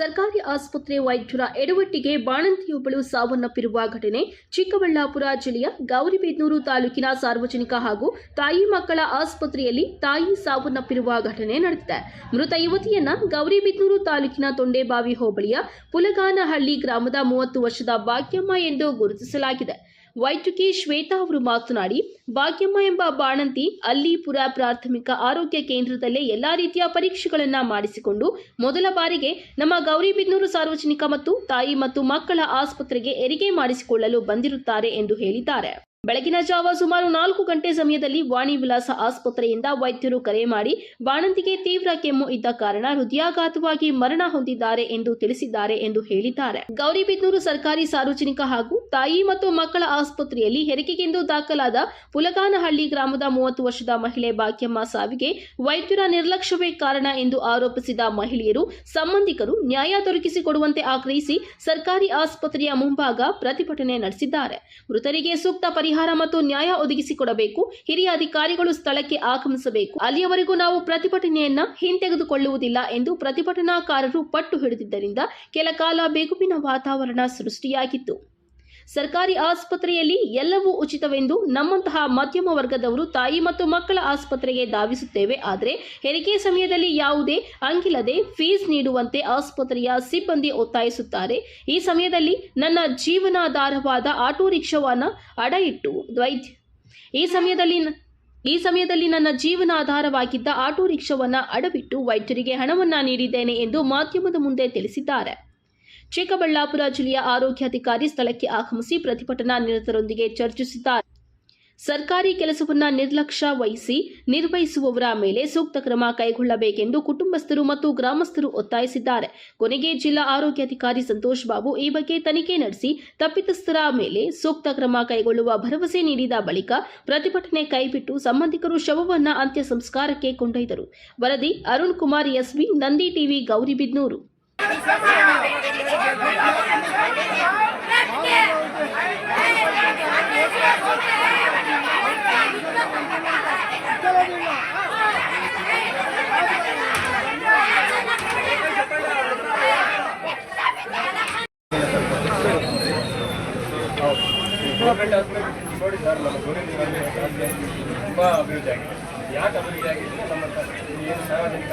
ಸರ್ಕಾರಿ ಆಸ್ಪತ್ರೆ ವೈದ್ಯರ ಎಡವಟ್ಟಿಗೆ ಬಾಣಂತಿಯೊಬ್ಬಳು ಸಾವನ್ನಪ್ಪಿರುವ ಘಟನೆ ಚಿಕ್ಕಬಳ್ಳಾಪುರ ಜಿಲ್ಲೆಯ ಗೌರಿಬಿದನೂರು ತಾಲೂಕಿನ ಸಾರ್ವಜನಿಕ ಹಾಗೂ ತಾಯಿ ಮಕ್ಕಳ ಆಸ್ಪತ್ರೆಯಲ್ಲಿ ತಾಯಿ ಸಾವನ್ನಪ್ಪಿರುವ ಘಟನೆ ನಡೆದಿದೆ. ಮೃತ ಯುವತಿಯನ್ನ ಗೌರಿಬಿದನೂರು ತಾಲೂಕಿನ ತೊಂಡೆಬಾವಿ ಹೋಬಳಿಯ ಪುಲಗಾನಹಳ್ಳಿ ಗ್ರಾಮದ ಮೂವತ್ತು ವರ್ಷದ ಭಾಗ್ಯಮ್ಮ ಎಂದು ಗುರುತಿಸಲಾಗಿದೆ. ವೈದ್ಯಕಿ ಶ್ವೇತಾ ಅವರು ಮಾತನಾಡಿ, ಭಾಗ್ಯಮ್ಮ ಎಂಬ ಬಾಣಂತಿ ಅಲ್ಲಿಪುರ ಪ್ರಾಥಮಿಕ ಆರೋಗ್ಯ ಕೇಂದ್ರದಲ್ಲೇ ಎಲ್ಲಾ ರೀತಿಯ ಪರೀಕ್ಷೆಗಳನ್ನ ಮಾಡಿಸಿಕೊಂಡು ಮೊದಲ ಬಾರಿಗೆ ನಮ್ಮ ಗೌರಿಬಿದನೂರು ಸಾರ್ವಜನಿಕ ಮತ್ತು ತಾಯಿ ಮತ್ತು ಮಕ್ಕಳ ಆಸ್ಪತ್ರೆಗೆ ಹೆರಿಗೆ ಮಾಡಿಸಿಕೊಳ್ಳಲು ಬಂದಿರುತ್ತಾರೆ ಎಂದು ಹೇಳಿದ್ದಾರೆ. ಬೆಳಗಿನ ಜಾವ ಸುಮಾರು ನಾಲ್ಕು ಗಂಟೆ ಸಮಯದಲ್ಲಿ ವಾಣಿ ವಿಲಾಸ ಆಸ್ಪತ್ರೆಯಿಂದ ವೈದ್ಯರು ಕರೆ ಮಾಡಿ ಬಾಣಂತಿಗೆ ತೀವ್ರ ಕೆಮ್ಮು ಇದ್ದ ಕಾರಣ ಹೃದಯಾಘಾತವಾಗಿ ಮರಣ ಹೊಂದಿದ್ದಾರೆ ಎಂದು ತಿಳಿಸಿದ್ದಾರೆ ಎಂದು ಹೇಳಿದ್ದಾರೆ. ಗೌರಿಬಿದ್ನೂರು ಸರ್ಕಾರಿ ಸಾರ್ವಜನಿಕ ಹಾಗೂ ತಾಯಿ ಮತ್ತು ಮಕ್ಕಳ ಆಸ್ಪತ್ರೆಯಲ್ಲಿ ಹೆರಿಗೆಗೆಂದು ದಾಖಲಾದ ಪುಲಗಾನಹಳ್ಳಿ ಗ್ರಾಮದ ಮೂವತ್ತು ವರ್ಷದ ಮಹಿಳೆ ಭಾಗ್ಯಮ್ಮ ಸಾವಿಗೆ ವೈದ್ಯರ ನಿರ್ಲಕ್ಷ್ಯವೇ ಕಾರಣ ಎಂದು ಆರೋಪಿಸಿದ ಮಹಿಳೆಯರು ಸಂಬಂಧಿಕರು ನ್ಯಾಯ ದೊರಕಿಸಿಕೊಡುವಂತೆ ಆಗ್ರಹಿಸಿ ಸರ್ಕಾರಿ ಆಸ್ಪತ್ರೆಯ ಮುಂಭಾಗ ಪ್ರತಿಭಟನೆ ನಡೆಸಿದ್ದಾರೆ. ಮೃತರಿಗೆ ಸೂಕ್ತ ಪರಿಹಾರ ಮತ್ತು ನ್ಯಾಯ ಒದಗಿಸಿಕೊಡಬೇಕು. ಹಿರಿಯ ಅಧಿಕಾರಿಗಳು ಸ್ಥಳಕ್ಕೆ ಆಗಮಿಸಬೇಕು. ಅಲ್ಲಿಯವರೆಗೂ ನಾವು ಪ್ರತಿಭಟನೆಯನ್ನ ಹಿಂತೆಗೆದುಕೊಳ್ಳುವುದಿಲ್ಲ ಎಂದು ಪ್ರತಿಭಟನಾಕಾರರು ಪಟ್ಟು ಹಿಡಿದಿದ್ದರಿಂದ, ಕೆಲ ಕಾಲ ಬೇಗುವಿನ ವಾತಾವರಣ ಸೃಷ್ಟಿಯಾಗಿತ್ತು. ಸರ್ಕಾರಿ ಆಸ್ಪತ್ರೆಯಲ್ಲಿ ಎಲ್ಲವೂ ಉಚಿತವೆಂದು ನಮ್ಮಂತಹ ಮಧ್ಯಮ ವರ್ಗದವರು ತಾಯಿ ಮತ್ತು ಮಕ್ಕಳ ಆಸ್ಪತ್ರೆಗೆ ಧಾವಿಸುತ್ತೇವೆ. ಆದರೆ ಹೆರಿಗೆ ಸಮಯದಲ್ಲಿ ಯಾವುದೇ ಅಂಗಿಲ್ಲದೆ ಫೀಸ್ ನೀಡುವಂತೆ ಆಸ್ಪತ್ರೆಯ ಸಿಬ್ಬಂದಿ ಒತ್ತಾಯಿಸುತ್ತಾರೆ. ಈ ಸಮಯದಲ್ಲಿ ನನ್ನ ಜೀವನಾಧಾರವಾದ ಆಟೋ ರಿಕ್ಷಾವನ್ನು ಅಡ ಇಟ್ಟು ದ್ವೈದ್ಯ ಈ ಸಮಯದಲ್ಲಿ ಈ ಸಮಯದಲ್ಲಿ ನನ್ನ ಜೀವನಾಧಾರವಾಗಿದ್ದ ಆಟೋ ರಿಕ್ಷಾವನ್ನು ಅಡವಿಟ್ಟು ವೈದ್ಯರಿಗೆ ಹಣವನ್ನ ನೀಡಿದ್ದೇನೆ ಎಂದು ಮಾಧ್ಯಮದ ಮುಂದೆ ತಿಳಿಸಿದ್ದಾರೆ. ಚಿಕ್ಕಬಳ್ಳಾಪುರ ಜಿಲ್ಲೆಯ ಆರೋಗ್ಯಾಧಿಕಾರಿ ಸ್ಥಳಕ್ಕೆ ಆಗಮಿಸಿ ಪ್ರತಿಭಟನಾ ನಿರತರೊಂದಿಗೆ ಚರ್ಚಿಸಿದ್ದಾರೆ. ಸರ್ಕಾರಿ ಕೆಲಸವನ್ನು ನಿರ್ಲಕ್ಷ್ಯ ವಹಿಸಿ ನಿರ್ವಹಿಸುವವರ ಮೇಲೆ ಸೂಕ್ತ ಕ್ರಮ ಕೈಗೊಳ್ಳಬೇಕೆಂದು ಕುಟುಂಬಸ್ಥರು ಮತ್ತು ಗ್ರಾಮಸ್ಥರು ಒತ್ತಾಯಿಸಿದ್ದಾರೆ. ಕೊನೆಗೆ ಜಿಲ್ಲಾ ಆರೋಗ್ಯಾಧಿಕಾರಿ ಸಂತೋಷ್ ಬಾಬು ಈ ಬಗ್ಗೆ ತನಿಖೆ ನಡೆಸಿ ತಪ್ಪಿತಸ್ಥರ ಮೇಲೆ ಸೂಕ್ತ ಕ್ರಮ ಕೈಗೊಳ್ಳುವ ಭರವಸೆ ನೀಡಿದ ಬಳಿಕ ಪ್ರತಿಭಟನೆ ಕೈಬಿಟ್ಟು ಸಂಬಂಧಿಕರು ಶವವನ್ನು ಅಂತ್ಯ ಸಂಸ್ಕಾರಕ್ಕೆ ಕೊಂಡೊಯ್ದರು. ವರದಿ ಅರುಣ್ ಕುಮಾರ್, ಎಸ್ವಿ, ನಂದಿ ಟಿವಿ ಗೌರಿಬಿದ್ನೂರು ನೋಡಿ ಸರ್ ನಮ್ಮ ಗೌರಿಬಿದನೂರು ತುಂಬ ಅಭಿವೃದ್ಧಿ ಆಗಿದೆ ಯಾಕೆ ಅಭಿವೃದ್ಧಿ ಆಗಿದೆ ಅಂದರೆ ನಮ್ಮ ಸ- ಏನು ಸಾರ್ವಜನಿಕ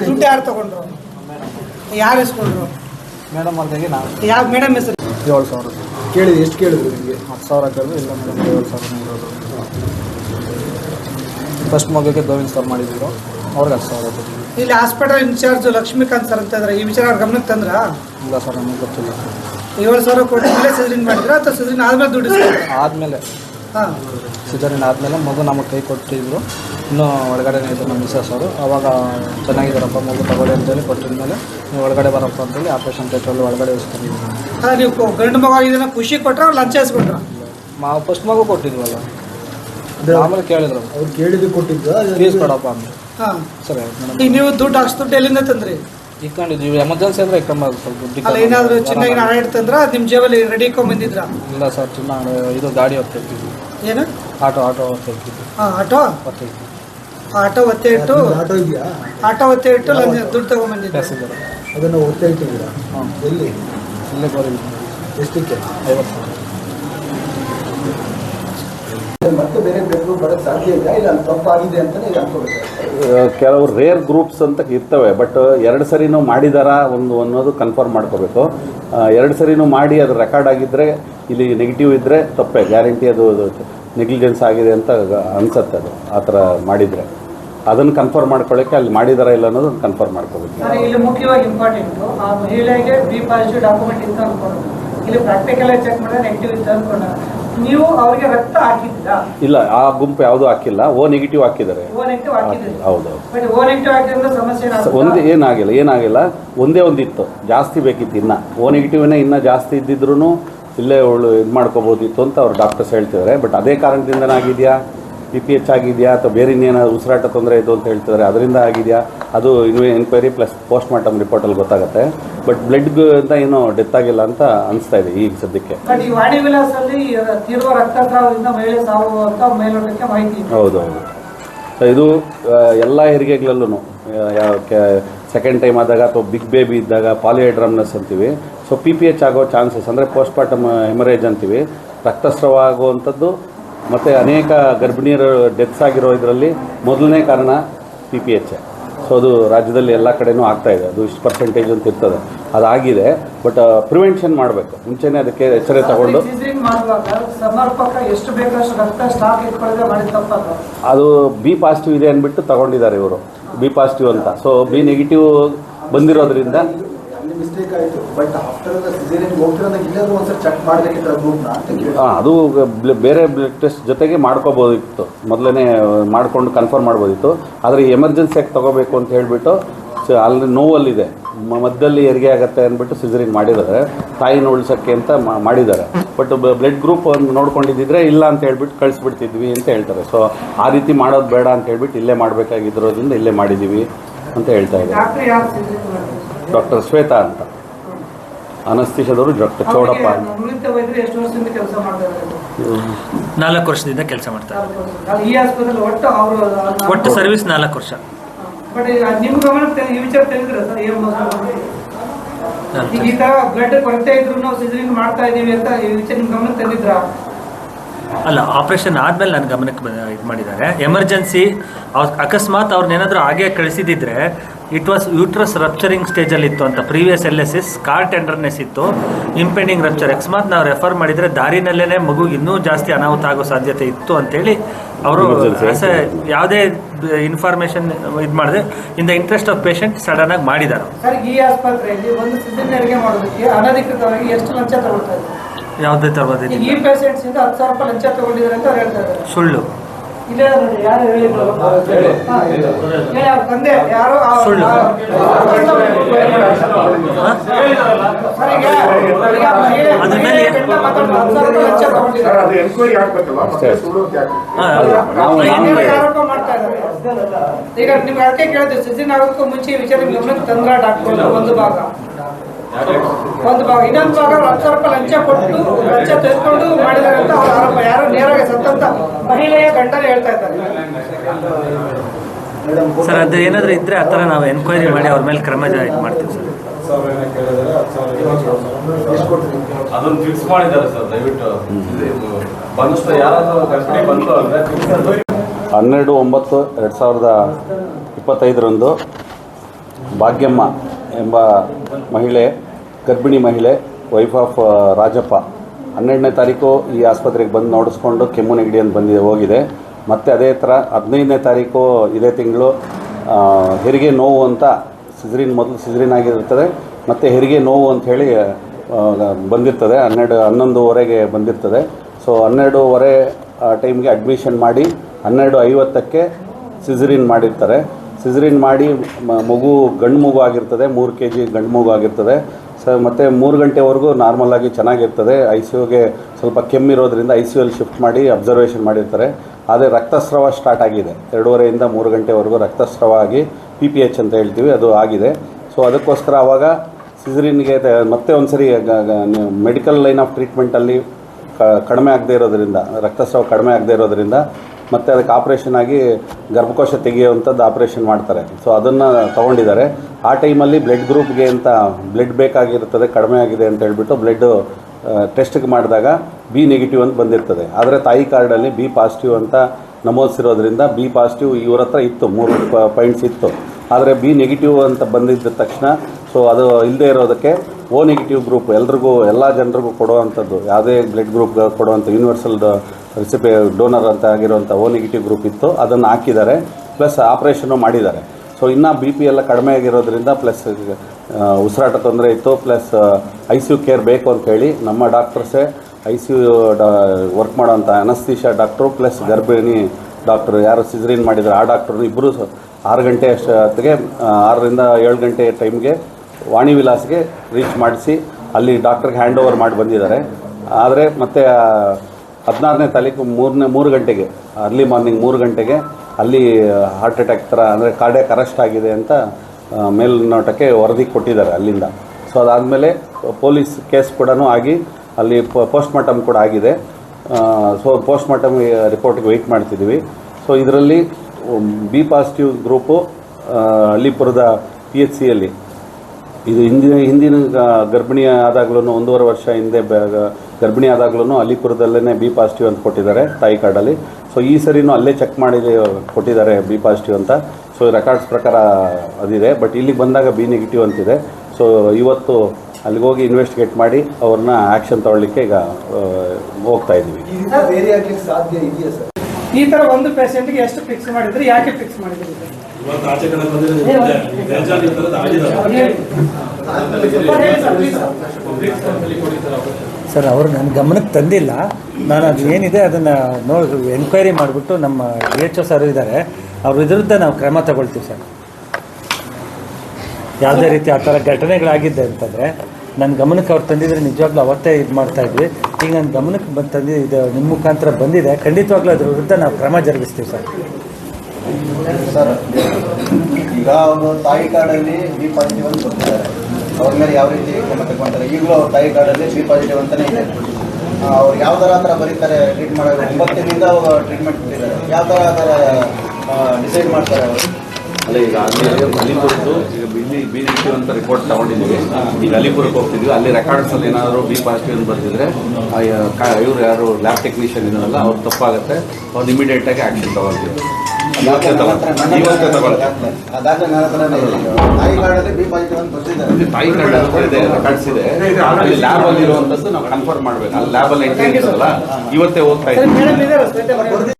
ದುಡ್ಡು ಯಾರು ತಗೊಂಡ್ರು ಯಾರು ಇಸ್ಕೊಂಡ್ರು ಮೇಡಮ್ ಅವ್ರದಾಗೆ ನಾವು ಯಾವ ಮೇಡಮ್ ಹೆಸರು ಏಳು ಸಾವಿರ ಕೇಳಿದೆ ಎಷ್ಟು ಕೇಳಿದ್ರು ನಿಮಗೆ ಹತ್ತು ಸಾವಿರ ಕೇಳಿದ್ರು ಇಲ್ಲ ಮೇಡಮ್ ಏಳು ಸಾವಿರ ನೀಡೋದು ಫಸ್ಟ್ ಮಗುಗೆ ಗೋವಿಂದ್ ಸರ್ ಮಾಡಿದ್ರು ಅವ್ರಿಗೆ ಹತ್ತು ಸಾವಿರ ಇಲ್ಲಿ ಹಾಸ್ಪಿಟಲ್ ಇನ್ಚಾರ್ಜ್ ಲಕ್ಷ್ಮೀಕಾಂತ್ ಸರ್ ಅಂತ ಇದ್ರೆ ಈ ವಿಚಾರ ಅವ್ರ ಗಮನಕ್ಕೆ ತಂದ್ರ ಇಲ್ಲ ಸರ್ ನಮಗೆ ಗೊತ್ತಿಲ್ಲ ಏಳು ಸಾವಿರ ಕೊಟ್ಟು ಸಿದ್ರಿನ್ ಮಾಡಿದ್ರ ಅಥವಾ ಸಿದ್ರಿನ್ ಆದ್ಮೇಲೆ ದುಡ್ಡು ಆದಮೇಲೆ ಹಾ. ಸಿಜರಿನ್ ಆದಮೇಲೆ ಮಗು ನಮಗೆ ಕೈ ಕೊಟ್ಟಿದ್ರು. ಇನ್ನೂ ಒಳಗಡೆ ಇದ್ರು ನಮ್ಮ ಮಿಸಸ್ ಅವರು. ಅವಾಗ ಚೆನ್ನಾಗಿದ್ದಾರಪ್ಪ ಮಗು ತಗೊಳ್ಳಿ ಅಂತೇಳಿ ಕೊಟ್ಟಿದ್ಮೇಲೆ ನೀವು ಒಳಗಡೆ ಬರಪ್ಪ ಅಂತೇಳಿ ಆಪರೇಷನ್ ಥಿಯೇಟ್ರಲ್ಲಿ ಒಳಗಡೆ ಇಸ್ಕೊಂಡಿದ್ವಿ ಅಲ್ಲ ನೀವು ಕೊ- ಗಂಡು ಮಗ ಇದನ್ನ ಖುಷಿ ಕೊಟ್ಟರೆ ಅವ್ರು ಲಂಚ ಇಸ್ಕೊಂಡ್ರ ಮಾ ಫಸ್ಟ್ ಮಗು ಕೊಟ್ಟಿದ್ವಲ್ಲ. ಆಮೇಲೆ ಕೇಳಿದ್ರು. ಅವ್ರು ಕೇಳಿದ್ದು ಕೊಟ್ಟಿದ್ದು. ಫೀಸ್ ಕೊಡಪ್ಪ ಅಂತ. ಹಾ. ಸರಿ ಆಯ್ತು ಮೇಡಮ್. ಈಗ ನೀವು ದುಡ್ಡು ಅಷ್ಟು ದುಡ್ಡು ಎಲ್ಲಿಂದ ತಂದ್ರಿ? ಇಕ್ಕೊಂಡಿದ್ವಿ ಎಮರ್ಜೆನ್ಸಿ ಅಂದ್ರೆ ಇಕ್ಕೊಂಬ ಸ್ವಲ್ಪ ದುಡ್ಡು ಅಲ್ಲ ಏನಾದ್ರು ಚಿನ್ನಾಗಿ ಹಣ ಇಡ್ತಂದ್ರ ಅದ್ ನಿಮ್ ಜೇಬಲ್ಲಿ ರೆಡಿ ಇಟ್ಕೊಂಡ್ ಬಂದಿದ್ರ? ಇಲ್ಲ ಸರ್ ಚಿನ್ನ ಇದು ಗಾಡಿ ಹೊತ್ತಿದ್ವಿ ಏನು? ಆಟೋ ಆಟೋ ಹೊತ್ತಿದ್ವಿ ಹಾಂ ಆಟೋ? ಹೊತ್ತಿದ್ವಿ ಆಟೋ ಒತ್ತೆ ಇಟ್ಟು ಆಟೋ ಇದೆಯಾ? ಆಟೋ ಒತ್ತೆ ಇಟ್ಟು ಲಂಚ ದುಡ್ಡು ತಗೊಂಡ್ ಬಂದಿದ್ರ ಪ್ಯಾಸೆಂಜರ್. ಅದನ್ನು ಒತ್ತೆ ಇಟ್ಟಿದ್ದೀರಾ ಹಾಂ ಎಲ್ಲಿ? ಇಲ್ಲೇ ಬರೋದು ಎಷ್ಟಕ್ಕೆ? ಐವತ್ತು ಸಾವಿರ ಮತ್ತೆ ಬೇರೆ ಬೇರೆ ಬರೋಕ್ಕೆ ಸಾಧ್ಯ ಇಲ್ಲ ಇಲ್ಲ ಅದು ತಪ್ಪಾಗಿದೆ ಅಂತಲೇ ಅನ್ಕೋಬೇಕು ಕೆಲವು ರೇರ್ ಗ್ರೂಪ್ಸ್ ಅಂತ ಇರ್ತವೆ ಬಟ್ ಎರಡು ಸರಿನೂ ಮಾಡಿದಾರ ಒಂದು ಅನ್ನೋದು ಕನ್ಫರ್ಮ್ ಮಾಡ್ಕೋಬೇಕು. ಎರಡು ಸರಿನೂ ಮಾಡಿ ಅದು ರೆಕಾರ್ಡ್ ಆಗಿದ್ದರೆ ಇಲ್ಲಿ ನೆಗೆಟಿವ್ ಇದ್ದರೆ ತಪ್ಪೇ ಗ್ಯಾರಂಟಿ ಅದು ನೆಗ್ಲಿಜೆನ್ಸ್ ಆಗಿದೆ ಅಂತ ಅನ್ಸತ್ತೆ ಅದು ಆ ಥರ ಮಾಡಿದರೆ. ಅದನ್ನು ಕನ್ಫರ್ಮ್ ಮಾಡ್ಕೊಳ್ಳೋಕ್ಕೆ ಅಲ್ಲಿ ಮಾಡಿದಾರ ಇಲ್ಲ ಅನ್ನೋದು ಕನ್ಫರ್ಮ್ ಮಾಡ್ಕೋಬೇಕು. ಇಲ್ಲಿ ಮುಖ್ಯವಾಗಿ ಇಂಪಾರ್ಟೆಂಟ್ ಆ ಮಹಿಳೆಗೆ ಬಿ ಪಾಸಿಟಿವ್ ಡಾಕ್ಯುಮೆಂಟ್ ಇತ್ತು ಅನ್ಕೊಂಡು ಇಲ್ಲಿ ಪ್ರಾಕ್ಟಿಕಲ್ ಚೆಕ್ ಮಾಡಿದ್ರೆ ನೆಗೆಟಿವ್ ಇತ್ತು ಅನ್ಕೊಂಡ ನೀವು ಅವರಿಗೆ ರಕ್ತ ಹಾಕಿದ್ದೀರಾ? ಇಲ್ಲ ಆ ಗುಂಪು ಯಾವುದು ಹಾಕಿಲ್ಲ. ಓ ನೆಗೆಟಿವ್ ಹಾಕಿದ್ದಾರೆ? ಒಂದು ಏನಾಗಿಲ್ಲ ಏನಾಗಿಲ್ಲ. ಒಂದೇ ಒಂದಿತ್ತು. ಜಾಸ್ತಿ ಬೇಕಿತ್ತು ಇನ್ನ. ಓ ನೆಗೆಟಿವ್ನೇ ಇನ್ನೂ ಜಾಸ್ತಿ ಇದ್ದಿದ್ರು ಇಲ್ಲೇ ಅವಳು ಇದು ಮಾಡ್ಕೋಬೋದಿತ್ತು ಅಂತ ಅವ್ರು ಡಾಕ್ಟರ್ಸ್ ಹೇಳ್ತಿದ್ದಾರೆ. ಬಟ್ ಅದೇ ಕಾರಣದಿಂದನೇ ಆಗಿದೆಯಾ ಪಿ ಪಿ ಎಚ್ ಆಗಿದೆಯಾ ಅಥವಾ ಬೇರೆ ಇನ್ನೇನಾದ್ರು ಉಸಿರಾಟ ತೊಂದರೆ ಇದು ಅಂತ ಹೇಳ್ತಿದ್ದಾರೆ ಅದರಿಂದ ಆಗಿದೆಯಾ? ಅದು ಇನ್ವೆ ಎನ್ಕ್ವೈರಿ ಪ್ಲಸ್ ಪೋಸ್ಟ್ ಮಾರ್ಟಮ್ ರಿಪೋರ್ಟಲ್ಲಿ ಗೊತ್ತಾಗುತ್ತೆ. ಬಟ್ ಬ್ಲಡ್ ಅಂತ ಏನು ಡೆತ್ ಆಗಿಲ್ಲ ಅಂತ ಅನಿಸ್ತಾ ಇದೆ ಈಗ ಸದ್ಯಕ್ಕೆ. ಹೌದು ಹೌದು ಸೊ ಇದು. ಎಲ್ಲ ಹೆರಿಗೆಗಳಲ್ಲೂ ಸೆಕೆಂಡ್ ಟೈಮ್ ಆದಾಗ ಅಥವಾ ಬಿಗ್ ಬೇಬಿ ಇದ್ದಾಗ ಪಾಲಿಹೈಡ್ರಮ್ನಸ್ ಅಂತೀವಿ. ಸೊ ಪಿ ಪಿ ಎಚ್ ಆಗೋ ಚಾನ್ಸಸ್ ಅಂದರೆ ಪೋಸ್ಟ್ ಮಾರ್ಟಮ್ ಹೆಮರೇಜ್ ಅಂತೀವಿ. ರಕ್ತಸ್ರಾವ ಆಗುವಂಥದ್ದು ಮತ್ತು ಅನೇಕ ಗರ್ಭಿಣಿಯರು ಡೆತ್ಸ್ ಆಗಿರೋ ಇದರಲ್ಲಿ ಮೊದಲನೇ ಕಾರಣ ಪಿ ಪಿ ಎಚ್ ಸೊ ಅದು ರಾಜ್ಯದಲ್ಲಿ ಎಲ್ಲ ಕಡೆನೂ ಆಗ್ತಾಯಿದೆ ಅದು ಇಷ್ಟು ಪರ್ಸೆಂಟೇಜ್ ಅಂತ ಇರ್ತದೆ. ಅದಾಗಿದೆ. ಬಟ್ ಪ್ರಿವೆನ್ಷನ್ ಮಾಡಬೇಕು. ಮುಂಚೆನೇ ಅದಕ್ಕೆ ಎಚ್ಚರ ತಗೊಂಡು ಅದು ಬಿ ಪಾಸಿಟಿವ್ ಇದೆ ಅಂದ್ಬಿಟ್ಟು ತಗೊಂಡಿದ್ದಾರೆ ಇವರು. ಬಿ ಪಾಸಿಟಿವ್ ಅಂತ. ಸೊ ಬಿ ನೆಗೆಟಿವ್ ಬಂದಿರೋದ್ರಿಂದ ಮಿಸ್ಟೇಕ್ ಆಯಿತು. ಬಟ್ ಆಫ್ಟರ್ ಸಿಸೇರಿಯನ್ ಹೋಗ್ತಿರೋದಾಗ ಇಲ್ಲರೂ ಒಂದ್ಸರಿ ಚೆಕ್ ಮಾಡಬೇಕಿತ್ತು ಗ್ರೂಪ್ನ ಅಂತ ಕೇಳಿ ಹಾಂ ಅದು ಬೇರೆ ಬ್ಲಡ್ ಟೆಸ್ಟ್ ಜೊತೆಗೆ ಮಾಡ್ಕೋಬೋದಿತ್ತು. ಮೊದಲನೇ ಮಾಡ್ಕೊಂಡು ಕನ್ಫರ್ಮ್ ಮಾಡ್ಬೋದಿತ್ತು. ಆದರೆ ಎಮರ್ಜೆನ್ಸಿಯಾಗಿ ತಗೋಬೇಕು ಅಂತ ಹೇಳಿಬಿಟ್ಟು ಅಲ್ಲಿ ನೋವಲ್ಲಿದೆ. ಮಧ್ಯದಲ್ಲಿ ಹೆರಿಗೆ ಆಗುತ್ತೆ ಅಂದ್ಬಿಟ್ಟು ಸಿಸರಿನ್ ಮಾಡಿದ್ದಾರೆ. ತಾಯಿನ ಉಳ್ಸೋಕ್ಕೆ ಅಂತ ಮಾಡಿದ್ದಾರೆ. ಬಟ್ ಬ್ಲಡ್ ಗ್ರೂಪ್ ಒಂದು ನೋಡ್ಕೊಂಡಿದ್ದಿದ್ರೆ ಇಲ್ಲ ಅಂತ ಹೇಳ್ಬಿಟ್ಟು ಕಳಿಸ್ಬಿಡ್ತಿದ್ವಿ ಅಂತ ಹೇಳ್ತಾರೆ. ಸೊ ಆ ರೀತಿ ಮಾಡೋದು ಬೇಡ ಅಂತ ಹೇಳ್ಬಿಟ್ಟು ಇಲ್ಲೇ ಮಾಡಬೇಕಾಗಿರೋದ್ರಿಂದ ಇಲ್ಲೇ ಮಾಡಿದ್ದೀವಿ ಅಂತ ಹೇಳ್ತಾ ಇದ್ದಾರೆ. ಡಾಕ್ಟರ್ ಶ್ವೇತಾ ಅಂತ. ಅನಸ್ತಿಷದವರು ಡಾಕ್ಟರ್ ಚೌಡಪ್ಪ ಅಂತ. ನುರಿತ ಎಷ್ಟು ವರ್ಷದಿಂದ ಕೆಲಸ ಮಾಡ್ತಾ ಇದ್ದಾರೆ ನಾಲ್ಕು ವರ್ಷದಿಂದ ಕೆಲಸ ಮಾಡ್ತಾರೆ ಅಲ್ಲಿ ಈ ಆಸ್ಪತ್ರೆಯಲ್ಲಿ ಒಟ್ಟು ಅವರು ಒಟ್ಟು ಸರ್ವಿಸ್ ನಾಲ್ಕು ವರ್ಷ. ಬಟ್ ಈಗ ನಿಮ್ ಗಮನಕ್ಕೆ ಈ ವಿಚಾರ ತೆಗೆದ್ರೆ ಸರ್? ಏನ್ ಈ ತರ ಬ್ಲಡ್ ಕೊರತೆ ಇದ್ರು ನಾವು ಸಿಸರಿಂಗ್ ಮಾಡ್ತಾ ಇದೀವಿ ಅಂತ ಈ ವಿಚಾರ ನಿಮ್ ಗಮನಕ್ಕೆ ತಂದಿದ್ರಾ ಅಲ್ಲ ಆಪರೇಷನ್ ಆದ್ಮೇಲೆ ನನ್ನ ಗಮನಕ್ಕೆ ಇದು ಮಾಡಿದ್ದಾರೆ. ಎಮರ್ಜೆನ್ಸಿ ಅಕಸ್ಮಾತ್ ಅವ್ರನ್ನೇನಾದರೂ ಹಾಗೆ ಕಳಿಸಿದಿದ್ರೆ ಇಟ್ ವಾಸ್ ಯೂಟ್ರಸ್ ರಪ್ಚರಿಂಗ್ ಸ್ಟೇಜಲ್ಲಿತ್ತು ಅಂತ. Previous L S scar tenderness ಇತ್ತು. ಇಂಪೆಂಡಿಂಗ್ ರಪ್ಚರ್ ಅಕಸ್ಮಾತ್ ನಾವು ರೆಫರ್ ಮಾಡಿದರೆ ದಾರಿನಲ್ಲೇ ಮಗು ಇನ್ನೂ ಜಾಸ್ತಿ ಅನಾಹುತ ಆಗೋ ಸಾಧ್ಯತೆ ಇತ್ತು ಅಂತೇಳಿ ಅವರು. ಯಾವುದೇ ಇನ್ಫಾರ್ಮೇಷನ್ ಇದು ಮಾಡಿದೆ in the interest of patient sudden ಆಗಿ ಮಾಡಿದ್ದಾರೆ ಸರ್ ಈ ಆಸ್ಪತ್ರೆಯಲ್ಲಿ ಒಂದು ಸಿಸರಿನ್ ಹೆರಿಗೆ ಮಾಡೋದಕ್ಕೆ ಅನಧಿಕೃತವಾಗಿ ಎಷ್ಟು ಲಂಚ ತಗೊಳ್ತಾ ಇದ್ದಾರೆ? ಯಾವುದೇ ತರವಾದ ಈ ಪೇಷಂಟ್ಸ್ ಇಂದ ಹತ್ತು ಸಾವಿರ ರೂಪಾಯಿ ಲಂಚ ತಗೊಂಡಿದ್ದಾರೆ ಅಂತ ಅವ್ರು ಹೇಳ್ತಾ ಇದ್ದಾರೆ. ಸುಳ್ಳು. ಇಲ್ಲೇ ಯಾರು ಹೇಳಿದ್ರು? ಹಾ, ಹೇಳಿ. ಅವ್ರ ತಂದೆ ಯಾರು? ಆ- ಸುಳ್ಳು. ಆ- ಸರ್, ಈಗ- ಅದ್ರ ಮೇಲೆ ಆರೋಪ ಮಾಡ್ತಾ ಇದ್ದಾರೆ. ನಿಮ್ಗೆ ಅದಕ್ಕೆ ಕೇಳಿದ್ರೆ ಸಿಸಿನ್ ಆಗೋಕ್ಕೂ ಮುಂಚೆ ವಿಚಾರ ಗಮನಕ್ಕೆ ತಂದ್ರ ಡಾಕ್ಟರ್ ಒಂದು ಭಾಗ. ಒಂದು ಭಾಗ. ಇನ್ನೊಂದು ಭಾಗ ಹತ್ತು ಸಾವಿರ ರೂಪಾಯಿ ಲಂಚ ಕೊಟ್ಟು ಲಂಚ ತೆಗೆದುಕೊಂಡು ಮಾಡಿದ್ದಾರೆ ಅಂತ ಅವ್ರ ಆರೋಪ. ಯಾರು ನೇರವಾಗಿ ಸತ್ತಂತ ಮಹಿಳೆಯ ಗಂಡನೇ ಹೇಳ್ತಾ ಇದ್ದಾರೆ. ಸರ್ ಅದು ಏನಾದರೂ ಇದ್ರೆ ಆ ಥರ ನಾವು ಎನ್ಕ್ವೈರಿ ಮಾಡಿ ಅವ್ರ ಮೇಲೆ ಕ್ರಮ ಜಾರಿ ಮಾಡ್ತೀವಿ ಸರ್. ಅದನ್ನು ಫಿಕ್ಸ್ ಮಾಡಿದ್ದಾರೆ ಸರ್ ದಯವಿಟ್ಟು. ಬಂದಷ್ಟು ಯಾರಾದರೂ ಗರ್ಭಿಣಿ ಬಂತು ಅಂದರೆ ಹನ್ನೆರಡು ಒಂಬತ್ತು ಎರಡು ಸಾವಿರದ ಇಪ್ಪತ್ತೈದರಂದು ಭಾಗ್ಯಮ್ಮ ಎಂಬ ಮಹಿಳೆ, ಗರ್ಭಿಣಿ ಮಹಿಳೆ ವೈಫ್ ಆಫ್ ರಾಜಪ್ಪ. ಹನ್ನೆರಡನೇ ತಾರೀಕು ಈ ಆಸ್ಪತ್ರೆಗೆ ಬಂದು ನೋಡಿಸ್ಕೊಂಡು ಕೆಮ್ಮು ನೆಗಡಿ ಅಂತ ಬಂದಿದೆ ಹೋಗಿದೆ. ಮತ್ತು ಅದೇ ಥರ ಹದಿನೈದನೇ ತಾರೀಕು ಇದೇ ತಿಂಗಳು ಹೆರಿಗೆ ನೋವು ಅಂತ ಸಿಜ್ರಿನ್ ಮೊದಲು ಸಿಜ್ರಿನ್ ಆಗಿರ್ತದೆ ಮತ್ತು ಹೆರಿಗೆ ನೋವು ಅಂತ ಹೇಳಿ ಬಂದಿರ್ತದೆ. ಹನ್ನೆರಡು, ಹನ್ನೊಂದುವರೆಗೆ ಬಂದಿರ್ತದೆ. ಸೊ ಹನ್ನೆರಡೂವರೆ ಟೈಮ್ಗೆ ಅಡ್ಮಿಷನ್ ಮಾಡಿ, ಹನ್ನೆರಡು ಐವತ್ತಕ್ಕೆ ಸಿಝರಿನ್ ಮಾಡಿರ್ತಾರೆ. ಸಿಝರಿನ್ ಮಾಡಿ ಮಗು ಗಂಡು ಮಗು ಆಗಿರ್ತದೆ, ಮೂರು ಕೆ ಜಿ ಗಂಡು ಮಗು ಆಗಿರ್ತದೆ. ಸೊ, ಮತ್ತು ಮೂರು ಗಂಟೆವರೆಗೂ ನಾರ್ಮಲ್ ಆಗಿ ಚೆನ್ನಾಗಿರ್ತದೆ. ಐ ಸಿ ಯುಗೆ ಸ್ವಲ್ಪ ಕೆಮ್ಮಿರೋದ್ರಿಂದ ಐ ಸಿ ಯುಲ್ಲಿ ಶಿಫ್ಟ್ ಮಾಡಿ ಅಬ್ಸರ್ವೇಷನ್ ಮಾಡಿರ್ತಾರೆ. ಆದರೆ ರಕ್ತಸ್ರಾವ ಸ್ಟಾರ್ಟ್ ಆಗಿದೆ. ಎರಡೂವರೆಯಿಂದ ಮೂರು ಗಂಟೆವರೆಗೂ ರಕ್ತಸ್ರಾವ ಆಗಿ ಪಿ ಪಿ ಎಚ್ ಅಂತ ಹೇಳ್ತೀವಿ, ಅದು ಆಗಿದೆ. ಸೊ ಅದಕ್ಕೋಸ್ಕರ ಆವಾಗ ಸಿಝರಿನ್ಗೆ ಮತ್ತೆ ಒಂದು ಸರಿ ಮೆಡಿಕಲ್ ಲೈನ್ ಆಫ್ ಟ್ರೀಟ್ಮೆಂಟಲ್ಲಿ ಕಡಿಮೆ ಆಗದೆ ಇರೋದ್ರಿಂದ, ರಕ್ತಸ್ರಾವ ಕಡಿಮೆ ಆಗದೆ ಇರೋದ್ರಿಂದ ಮತ್ತು ಅದಕ್ಕೆ ಆಪ್ರೇಷನ್ ಆಗಿ ಗರ್ಭಕೋಶ ತೆಗೆಯುವಂಥದ್ದು ಆಪ್ರೇಷನ್ ಮಾಡ್ತಾರೆ. ಸೊ ಅದನ್ನು ತೊಗೊಂಡಿದ್ದಾರೆ. ಆ ಟೈಮಲ್ಲಿ ಬ್ಲಡ್ ಗ್ರೂಪ್ಗೆ ಅಂತ ಬ್ಲಡ್ ಬೇಕಾಗಿರ್ತದೆ ಕಡಿಮೆ ಆಗಿದೆ ಅಂತ ಹೇಳ್ಬಿಟ್ಟು ಬ್ಲಡ್ ಟೆಸ್ಟ್ಗೆ ಮಾಡಿದಾಗ ಬಿ ನೆಗೆಟಿವ್ ಅಂತ ಬಂದಿರ್ತದೆ. ಆದರೆ ತಾಯಿ ಕಾರ್ಡಲ್ಲಿ ಬಿ ಪಾಸಿಟಿವ್ ಅಂತ ನಮೂದಿಸಿರೋದ್ರಿಂದ ಬಿ ಪಾಸಿಟಿವ್ ಇವ್ರ ಹತ್ರ ಇತ್ತು, ಮೂರು ಪಾಯಿಂಟ್ಸ್ ಇತ್ತು. ಆದರೆ ಬಿ ನೆಗೆಟಿವ್ ಅಂತ ಬಂದಿದ್ದ ತಕ್ಷಣ ಸೊ ಅದು ಇಲ್ಲದೆ ಇರೋದಕ್ಕೆ ಓ ನೆಗೆಟಿವ್ ಗ್ರೂಪ್ ಎಲ್ರಿಗೂ, ಎಲ್ಲ ಜನರಿಗೂ ಕೊಡುವಂಥದ್ದು, ಯಾವುದೇ ಬ್ಲಡ್ ಗ್ರೂಪ್ ಕೊಡುವಂಥ ಯೂನಿವರ್ಸಲ್ ರಿಸಿಪಿ ಡೋನರ್ ಅಂತ ಆಗಿರುವಂಥ ಓ ನೆಗೆಟಿವ್ ಗ್ರೂಪ್ ಇತ್ತು, ಅದನ್ನು ಹಾಕಿದ್ದಾರೆ ಪ್ಲಸ್ ಆಪ್ರೇಷನು ಮಾಡಿದ್ದಾರೆ. ಸೊ ಇನ್ನೂ ಬಿ ಪಿ ಎಲ್ಲ ಕಡಿಮೆ ಆಗಿರೋದ್ರಿಂದ ಪ್ಲಸ್ ಉಸಿರಾಟ ತೊಂದರೆ ಇತ್ತು plus I C U care ಬೇಕು ಅಂತ ಹೇಳಿ ನಮ್ಮ ಡಾಕ್ಟರ್ಸೇ ಐ ಸಿ ಯು ಡಾ ವರ್ಕ್ ಮಾಡೋಂಥ ಅನಸ್ತೀಶಾ ಡಾಕ್ಟ್ರು ಪ್ಲಸ್ ಗರ್ಭಿಣಿ ಡಾಕ್ಟ್ರು ಯಾರು ಸಿಜರಿನ್ ಮಾಡಿದ್ರು, ಆ ಡಾಕ್ಟ್ರು ಇಬ್ಬರು ಆರು ಗಂಟೆ ಅಷ್ಟೊತ್ತಿಗೆ ಆರರಿಂದ ಏಳು ಗಂಟೆ ಟೈಮ್ಗೆ ವಾಣಿ ವಿಲಾಸ್ಗೆ ರೀಚ್ ಮಾಡಿಸಿ, ಅಲ್ಲಿ ಡಾಕ್ಟ್ರಿಗೆ ಹ್ಯಾಂಡ್ ಓವರ್ ಮಾಡಿ ಬಂದಿದ್ದಾರೆ. ಆದರೆ ಮತ್ತೆ ಹದಿನಾರನೇ ತಾರೀಕು ಮೂರನೇ, ಮೂರು ಗಂಟೆಗೆ ಅರ್ಲಿ ಮಾರ್ನಿಂಗ್ ಮೂರು ಗಂಟೆಗೆ ಅಲ್ಲಿ ಹಾರ್ಟ್ ಅಟ್ಯಾಕ್ ಥರ ಅಂದರೆ ಕಾರ್ಡಿಯಾಕ್ ಅರೆಸ್ಟ್ ಆಗಿದೆ ಅಂತ ಮೇಲ್ನೋಟಕ್ಕೆ ವರದಿ ಕೊಟ್ಟಿದ್ದಾರೆ ಅಲ್ಲಿಂದ. ಸೊ ಅದಾದಮೇಲೆ ಪೊಲೀಸ್ ಕೇಸ್ ಕೂಡ ಆಗಿ, ಅಲ್ಲಿ ಪೋಸ್ಟ್ ಮಾರ್ಟಮ್ ಕೂಡ ಆಗಿದೆ. ಸೊ ಪೋಸ್ಟ್ ಮಾರ್ಟಮ್ ರಿಪೋರ್ಟ್ಗೆ ವೆಯ್ಟ್ ಮಾಡ್ತಿದ್ದೀವಿ ಸೊ ಇದರಲ್ಲಿ ಬಿ ಪಾಸಿಟಿವ್ ಗ್ರೂಪು ಅಲ್ಲಿಪುರದ ಪಿ ಎಚ್ ಸಿಯಲ್ಲಿ ಇದು ಹಿಂದಿನ ಹಿಂದಿನ ಗ- ಗರ್ಭಿಣಿ ಆದಾಗ್ಲೂ ಒಂದೂವರೆ ವರ್ಷ ಹಿಂದೆ ಗರ್ಭಿಣಿ ಆದಾಗಲೂ ಅಲಿಪುರದಲ್ಲೇ ಬಿ ಪಾಸಿಟಿವ್ ಅಂತ ಕೊಟ್ಟಿದ್ದಾರೆ ತಾಯಿ ಕಾರ್ಡಲ್ಲಿ ಸೊ ಈ ಸರಿನೂ ಅಲ್ಲೇ ಚೆಕ್ ಮಾಡಿ ಕೊಟ್ಟಿದ್ದಾರೆ ಬಿ ಪಾಸಿಟಿವ್ ಅಂತ. ಸೊ ರೆಕಾರ್ಡ್ಸ್ ಪ್ರಕಾರ ಅದಿದೆ. ಬಟ್ ಇಲ್ಲಿಗೆ ಬಂದಾಗ ಬಿ ನೆಗೆಟಿವ್ ಅಂತಿದೆ. ಸೊ ಇವತ್ತು ಅಲ್ಲಿಗೆ ಹೋಗಿ ಇನ್ವೆಸ್ಟಿಗೇಟ್ ಮಾಡಿ ಅವ್ರನ್ನ ಆ್ಯಕ್ಷನ್ ತಗೊಳ್ಳಿಕ್ಕೆ ಈಗ ಹೋಗ್ತಾ ಇದ್ದೀವಿ. ಇದರಿಂದ ಬೇರೆ ಸಾಧ್ಯ ಇದೆಯಾ ಸರ್? ಈ ತರ ಒಂದು ಪೇಷಂಟ್ಗೆ ಎಷ್ಟು ಫಿಕ್ಸ್ ಮಾಡಿದ್ರಿ ಯಾಕೆ ಫಿಕ್ಸ್ ಮಾಡಿದ್ರಿ? ಸರ್? ಸರ್, ಅವರು ನನ್ನ ಗಮನಕ್ಕೆ ತಂದಿಲ್ಲ. ನಾನು ಅದು ಏನಿದೆ ಅದನ್ನು ನೋಡಿ ಎನ್ಕ್ವೈರಿ ಮಾಡಿಬಿಟ್ಟು ನಮ್ಮ ಡಿ ಎಚ್ ಒ ಸರ್ ಇದ್ದಾರೆ ಅವ್ರ ವಿರುದ್ಧ ನಾವು ಕ್ರಮ ತಗೊಳ್ತೀವಿ ಸರ್. ಯಾವುದೇ ರೀತಿ ಆ ಥರ ಘಟನೆಗಳಾಗಿದೆ ಅಂತಂದರೆ ನನ್ನ ಗಮನಕ್ಕೆ ಅವ್ರು ತಂದಿದ್ರೆ ನಿಜವಾಗ್ಲೂ ಅವತ್ತೇ ಇದು ಮಾಡ್ತಾ ಇದ್ವಿ. ಈಗ ನನ್ನ ಗಮನಕ್ಕೆ ಬಂದು ತಂದು ಇದು ನಿಮ್ಮ ಮುಖಾಂತರ ಬಂದಿದೆ. ಖಂಡಿತವಾಗ್ಲೂ ಅದ್ರ ವಿರುದ್ಧ ನಾವು ಕ್ರಮ ಜರುಗಿಸ್ತೀವಿ ಸರ್. ಈಗ ಅವರು ತಾಯಿ ಕಾರ್ಡಲ್ಲಿ ಅವ್ರ ಮೇಲೆ ಯಾವ ರೀತಿ ಕ್ರಮ ತಗೊಂತಾರೆ? ಈಗಲೂ ಅವ್ರ ತಾಯಿ ಕಾರ್ಡಲ್ಲಿ ಬಿ ಪಾಸಿಟಿವ್ ಅಂತಲೇ ಇದೆ. ಅವ್ರು ಯಾವ ಥರ ಆ ಥರ ಬರೀತಾರೆ ಟ್ರೀಟ್ ಮಾಡೋದು? ಒಂಬತ್ತಿನಿಂದ ಟ್ರೀಟ್ಮೆಂಟ್ ಕೊಟ್ಟಿದ್ದಾರೆ. ಯಾವ ಥರ ಆ ಥರ ಡಿಸೈಡ್ ಮಾಡ್ತಾರೆ ಅವರು? ಅಲ್ಲ, ಈಗ ಅಲ್ಲಿ ಅಲಿಪುರದ್ದು ಈಗ ಬಿಲ್ಲಿ ಬಿ ನೆಗೆಟಿವ್ ಅಂತ ರಿಪೋರ್ಟ್ ತಗೊಂಡಿದ್ದೀವಿ. ಈಗ ಅಲಿಪುರಕ್ಕೆ ಹೋಗ್ತಿದ್ವಿ. ಅಲ್ಲಿ ರೆಕಾರ್ಡ್ಸ್ ಅಲ್ಲಿ ಏನಾದರೂ ಬಿ ಪಾಸಿಟಿವ್ ಅಂತ ಬರ್ತಿದ್ರೆ ಇವ್ರು ಯಾರು ಲ್ಯಾಬ್ ಟೆಕ್ನಿಷಿಯನ್ ಇದಾರಲ್ಲ ಅವ್ರು ತಪ್ಪಾಗುತ್ತೆ. ಅವ್ರು ಇಮಿಡಿಯೇಟ್ ಆಗಿ ಆಕ್ಷನ್ ತಗೊಳ್ತೀವಿ ಇವತ್ತೇ. ತಾಯಿ ಕಾರ್ಡ್ ಅಂತ ಇದೆ. ರೆಕಾರ್ಡ್ಸ್ ಇದೆ ಅಲ್ಲಿ ಲ್ಯಾಬ್ ಅಲ್ಲಿ ಇರುವಂತದ್ದು ನಾವು ಕನ್ಫರ್ಮ್ ಮಾಡ್ಬೇಕು. ಅಲ್ಲಿ ಲ್ಯಾಬ್ ಅಲ್ಲಿ ಎಂಟ್ರಿ ಇವತ್ತೇ ಹೋಗ್ತಾ ಇದ್ದೀವಿ.